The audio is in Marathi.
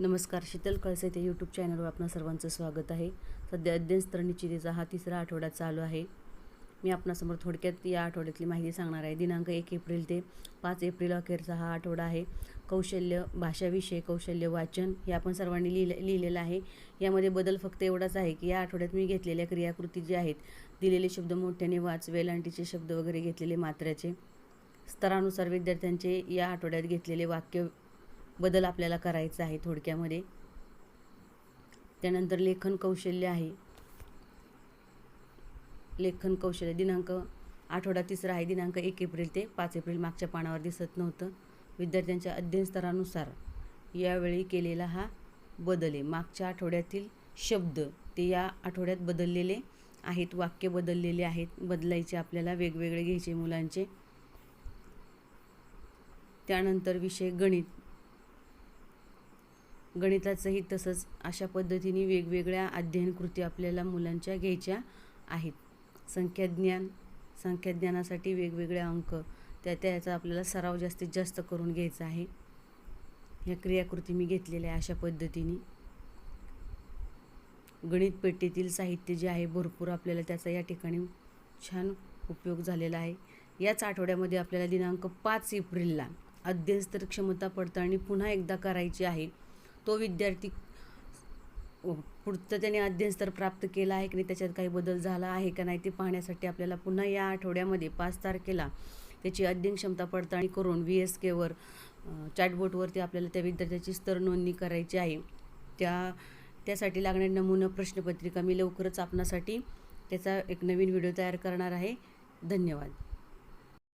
नमस्कार शीतल कळसे ते यूट्यूब चॅनलवर आपणा सर्वांचं स्वागत आहे. सध्या अध्ययन स्तर हा तिसरा आठवडा चालू आहे. मी आपणासमोर थोडक्यात या आठवड्यातली माहिती सांगणार आहे. दिनांक एक एप्रिल ते पाच एप्रिल अखेरचा हा आठवडा आहे. कौशल्य भाषाविषय कौशल्य वाचन हे आपण सर्वांनी लिहिलं लिहिलेलं आहे. यामध्ये बदल फक्त एवढाच आहे की या आठवड्यात मी घेतलेल्या क्रियाकृती जे आहेत दिलेले शब्द मोठ्याने वाच वेलांटीचे शब्द वगैरे घेतलेले मात्र्याचे स्तरानुसार विद्यार्थ्यांचे या आठवड्यात घेतलेले वाक्य बदल आपल्याला करायचा आहे थोडक्यामध्ये. त्यानंतर लेखन कौशल्य आहे. लेखन कौशल्य दिनांक आठवडा तिसरा आहे दिनांक एक एप्रिल ते पाच एप्रिल मागच्या पानावर दिसत नव्हतं. विद्यार्थ्यांच्या अध्ययन स्तरानुसार यावेळी केलेला हा बदल आहे. मागच्या आठवड्यातील शब्द ते या आठवड्यात बदललेले आहेत वाक्य बदललेले आहेत बदलायचे आपल्याला वेगवेगळे घ्यायचे मुलांचे. त्यानंतर विषय गणित गणिताचंही तसंच अशा पद्धतीने वेगवेगळ्या अध्ययनकृती आपल्याला मुलांच्या घ्यायच्या आहेत. संख्याज्ञान संख्याज्ञानासाठी वेगवेगळे अंक त्या त्याचा आपल्याला सराव जास्तीत जास्त करून घ्यायचा आहे. ह्या क्रियाकृती मी घेतलेल्या आहे अशा पद्धतीने. गणित पेटीतील साहित्य जे आहे भरपूर आपल्याला त्याचा या ठिकाणी छान उपयोग झालेला आहे. याच आठवड्यामध्ये आपल्याला दिनांक पाच एप्रिलला अध्ययनस्तर क्षमता पडताळणी पुन्हा एकदा करायची आहे. तो विद्यार्थी पुढचं त्याने अध्ययनस्तर प्राप्त केला आहे की नाही त्याच्यात काही बदल झाला आहे का नाही ते पाहण्यासाठी आपल्याला पुन्हा या आठवड्यामध्ये पाच तारखेला त्याची अध्ययन क्षमता पडताळणी करून व्ही एस केवर चॅटबोटवरती आपल्याला त्या विद्यार्थ्याची स्तर नोंदणी करायची आहे. त्या त्यासाठी लागणारी नमुना प्रश्नपत्रिका मी लवकरच आपणासाठी त्याचा एक नवीन व्हिडिओ तयार करणार आहे. धन्यवाद.